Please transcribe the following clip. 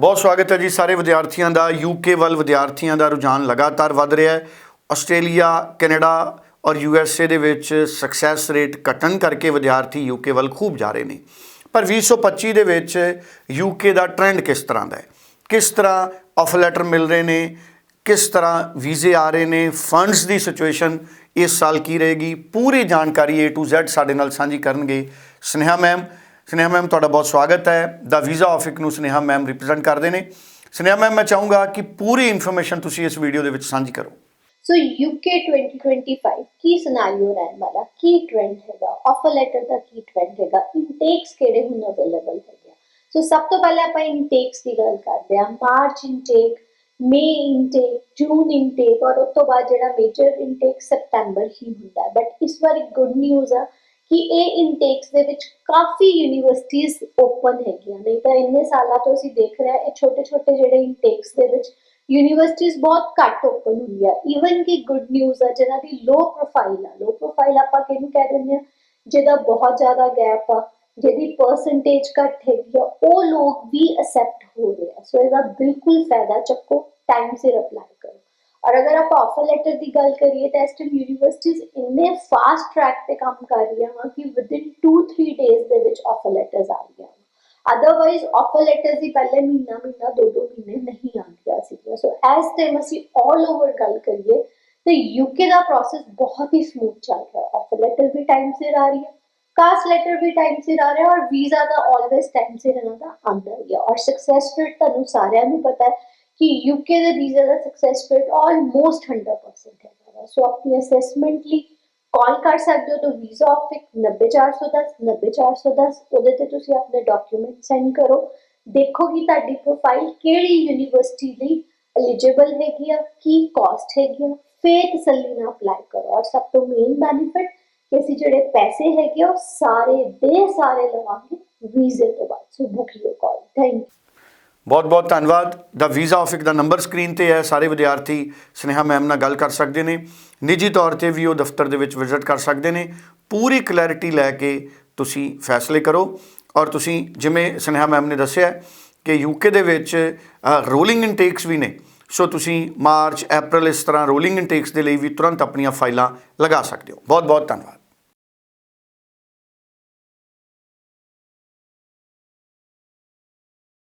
ਬਹੁਤ ਸਵਾਗਤ ਹੈ ਜੀ ਸਾਰੇ ਵਿਦਿਆਰਥੀਆਂ ਦਾ ਯੂਕੇ ਵੱਲ ਵਿਦਿਆਰਥੀਆਂ ਦਾ ਰੁਝਾਨ ਲਗਾਤਾਰ ਵੱਧ ਰਿਹਾ ਹੈ। ਆਸਟ੍ਰੇਲੀਆ, ਕੈਨੇਡਾ ਔਰ ਯੂਐਸਏ ਦੇ ਵਿੱਚ ਸਕਸੈਸ ਰੇਟ ਘਟਣ ਕਰਕੇ ਵਿਦਿਆਰਥੀ ਯੂਕੇ ਵੱਲ ਖੂਬ ਜਾ ਰਹੇ ਨੇ। ਪਰ 2025 ਦੇ ਵਿੱਚ ਯੂਕੇ ਦਾ ਟ੍ਰੈਂਡ ਕਿਸ ਤਰ੍ਹਾਂ ਦਾ ਹੈ? ਕਿਸ ਤਰ੍ਹਾਂ ਆਫਰ ਲੈਟਰ ਮਿਲ ਰਹੇ ਨੇ? ਕਿਸ ਤਰ੍ਹਾਂ ਵੀਜ਼ੇ ਆ ਰਹੇ ਨੇ? ਫੰਡਸ ਦੀ ਸਿਚੁਏਸ਼ਨ ਇਸ ਸਾਲ ਕੀ ਰਹੇਗੀ? ਪੂਰੀ ਜਾਣਕਾਰੀ A to Z ਸਾਡੇ ਨਾਲ ਸਾਂਝੀ ਕਰਨਗੇ। ਸਨੇਹਾ ਮੈਮ ਸਨੇਹਾ ਮੈਮ, ਤੁਹਾਡਾ ਬਹੁਤ ਸਵਾਗਤ ਹੈ। ਦਾ ਵੀਜ਼ਾ ਆਫਿਕ ਨੂੰ ਸਨੇਹਾ ਮੈਮ ਰਿਪਰੈਜ਼ੈਂਟ ਕਰਦੇ ਨੇ। ਸਨੇਹਾ ਮੈਮ, ਮੈਂ ਚਾਹੂੰਗਾ ਕਿ ਪੂਰੀ ਇਨਫੋਰਮੇਸ਼ਨ ਤੁਸੀਂ ਇਸ ਵੀਡੀਓ ਦੇ ਵਿੱਚ ਸਾਂਝੀ ਕਰੋ। ਸੋ UK 2025 ਕੀ ਸਿਨੈਰੀਓ ਰਹਿਣ ਵਾਲਾ? ਕੀ ਟ੍ਰੈਂਡ ਹੈਗਾ? ਆਫਰ ਲੈਟਰ ਦਾ ਕੀ ਟ੍ਰੈਂਡ ਹੈਗਾ? ਇਨਟੇਕਸ ਕਿਹੜੇ ਹੁਣ ਅਵੇਲੇਬਲ ਹੈਗੇ ਸੋ ਸਭ ਤੋਂ ਪਹਿਲਾਂ ਆਪਾਂ ਇਨਟੇਕਸ ਦੀ ਗੱਲ ਕਰਦੇ ਹਾਂ। March intake May intake June intake ਔਰ ਉਸ ਤੋਂ ਬਾਅਦ ਜਿਹੜਾ ਮੇਜਰ ਇਨਟੇਕ ਸਪਟੈਂਬਰ ਹੀ ਹੁੰਦਾ ਹੈ। ਬਟ ਇਸ ਵਾਰ ਇੱਕ ਗੁੱਡ ਨਿਊਜ਼ ਆ ਕਿ ਇਹ ਇਨਟੇਕਸ ਦੇ ਵਿੱਚ ਕਾਫੀ ਯੂਨੀਵਰਸਿਟੀਆਂ ਓਪਨ ਹੈਗੀਆਂ ਨਹੀਂ ਤਾਂ ਇੰਨੇ ਸਾਲਾਂ ਤੋਂ ਅਸੀਂ ਦੇਖ ਰਹੇ ਹਾਂ, ਇਹ ਛੋਟੇ ਛੋਟੇ ਜਿਹੜੇ ਇਨਟੇਕਸ ਦੇ ਵਿੱਚ ਯੂਨੀਵਰਸਿਟੀਆਂ ਬਹੁਤ ਘੱਟ ਓਪਨ ਹੁੰਦੀਆਂ ਈਵਨ ਕਿ ਗੁੱਡ ਨਿਊਜ਼ ਆ, ਜਿਹਨਾਂ ਦੀ ਲੋ ਪ੍ਰੋਫਾਈਲ ਆ। ਲੋ ਪ੍ਰੋਫਾਈਲ ਆਪਾਂ ਕਿਹਨੂੰ ਕਹਿ ਦਿੰਦੇ ਆ ਜਿਹਦਾ ਬਹੁਤ ਜ਼ਿਆਦਾ ਗੈਪ ਆ, ਜਿਹਦੀ ਪਰਸੈਂਟੇਜ ਘੱਟ ਹੈਗੀ ਆ, ਉਹ ਲੋਕ ਵੀ ਅਸੈਪਟ ਹੋ ਰਹੇ ਆ। ਸੋ ਇਹਦਾ ਬਿਲਕੁਲ ਫਾਇਦਾ ਚੱਕੋ ਟਾਈਮ ਸਿਰ ਅਪਲਾਈ ਔਰ ਅਗਰ ਆਪਾਂ ਆਫਰ ਲੈਟਰ ਦੀ ਗੱਲ ਕਰੀਏ ਤਾਂ ਇਸ ਟਾਈਮ ਯੂਨੀਵਰਸਿਟੀਜ਼ ਇੰਨੇ ਫਾਸਟ ਟਰੈਕ ਤੇ ਕੰਮ ਕਰ ਰਹੀਆਂ ਵਾ ਕਿ ਵਿਦਿਨ 2-3 ਡੇਜ਼ ਦੇ ਵਿੱਚ ਆਫਰ ਲੈਟਰਸ ਆ ਰਹੀਆਂ ਅਦਰਵਾਈਜ਼ ਆਫਰ ਲੈਟਰਸ ਦੀ ਪਹਿਲੇ ਮਹੀਨਾ ਮਹੀਨਾ, ਦੋ ਦੋ ਮਹੀਨੇ ਨਹੀਂ ਆਉਂਦੀਆਂ ਸੀਗੀਆਂ। ਸੋ ਐਸ ਟਾਈਮ ਅਸੀਂ ਆਲ ਓਵਰ ਗੱਲ ਕਰੀਏ ਤੇ ਯੂਕੇ ਦਾ ਪ੍ਰੋਸੈਸ ਬਹੁਤ ਹੀ ਸਮੂਥ ਚੱਲ ਰਿਹਾ। ਆਫਰ ਲੈਟਰ ਵੀ ਟਾਈਮ ਸਿਰ ਆ ਰਹੀ ਹੈ ਕਾਸਟ ਲੈਟਰ ਵੀ ਟਾਈਮ ਸਿਰ ਆ ਰਿਹਾ ਔਰ ਵੀਜ਼ਾ ਦਾ ਆਲਵੇਸ ਟਾਈਮ ਸਿਰ ਇਹਨਾਂ ਦਾ ਆਉਂਦਾ ਹੀ ਹੈ ਔਰ ਸਕਸੈਸ ਰੇਟ ਤੁਹਾਨੂੰ ਸਾਰਿਆਂ ਨੂੰ ਪਤਾ ਹੈ ਕਿ ਯੂਕੇ ਦੇ ਵੀਜ਼ਾ ਦਾ ਸਕਸੈਸ ਰੇਟ ਆਲਮੋਸਟ 100% ਹੈਗਾ ਵਾ। ਸੋ ਆਪਣੀ ਅਸੈਸਮੈਂਟ ਲਈ ਕਾਲ ਕਰ ਸਕਦੇ ਹੋ ਤਾਂ ਵੀਜ਼ਾ ਆਫਿਕ 90410 90410 ਉਹਦੇ ਤੇ ਤੁਸੀਂ ਆਪਣੇ ਡਾਕੂਮੈਂਟ ਸੈਂਡ ਕਰੋ ਦੇਖੋ ਕਿ ਤੁਹਾਡੀ ਪ੍ਰੋਫਾਈਲ ਕਿਹੜੀ ਯੂਨੀਵਰਸਿਟੀ ਲਈ ਐਲੀਜੀਬਲ ਹੈਗੀ ਆ ਕੀ ਕਾਸਟ ਹੈਗੀ ਆ ਫੇਰ ਤਸੱਲੀ ਨਾਲ ਅਪਲਾਈ ਕਰੋ ਔਰ ਸਭ ਤੋਂ ਮੇਨ ਬੈਨੀਫਿਟ ਕਿ ਅਸੀਂ ਜਿਹੜੇ ਪੈਸੇ ਹੈਗੇ ਆ, ਉਹ ਸਾਰੇ ਦੇ ਸਾਰੇ ਲਵਾਂਗੇ ਵੀਜ਼ੇ ਤੋਂ ਬਾਅਦ so book your call thank you ਬਹੁਤ ਬਹੁਤ ਧੰਨਵਾਦ। ਦਾ ਵੀਜ਼ਾ ਆਫਿਕ ਦਾ ਨੰਬਰ ਸਕਰੀਨ ਤੇ ਹੈ, ਸਾਰੇ ਵਿਦਿਆਰਥੀ ਸਨੇਹਾ ਮੈਮ ਨਾਲ ਗੱਲ ਕਰ ਸਕਦੇ ਨੇ। ਨਿੱਜੀ ਤੌਰ ਤੇ ਵੀ ਉਹ ਦਫ਼ਤਰ ਦੇ ਵਿੱਚ ਵਿਜ਼ਿਟ ਕਰ ਸਕਦੇ ਨੇ। ਪੂਰੀ ਕਲੈਰਿਟੀ ਲੈ ਕੇ ਤੁਸੀਂ ਫੈਸਲੇ ਕਰੋ। ਔਰ ਤੁਸੀਂ ਜਿਵੇਂ ਸਨੇਹਾ ਮੈਮ ਨੇ ਦੱਸਿਆ ਕਿ ਯੂਕੇ ਦੇ ਵਿੱਚ ਰੋਲਿੰਗ ਇਨਟੇਕਸ ਵੀ ਨੇ। ਸੋ ਤੁਸੀਂ ਮਾਰਚ ਅਪ੍ਰੈਲ ਇਸ ਤਰ੍ਹਾਂ ਰੋਲਿੰਗ ਇਨਟੇਕਸ ਦੇ ਲਈ ਵੀ ਤੁਰੰਤ ਆਪਣੀਆਂ ਫਾਈਲਾਂ ਲਗਾ ਸਕਦੇ ਹੋ। ਬਹੁਤ ਬਹੁਤ ਧੰਨਵਾਦ।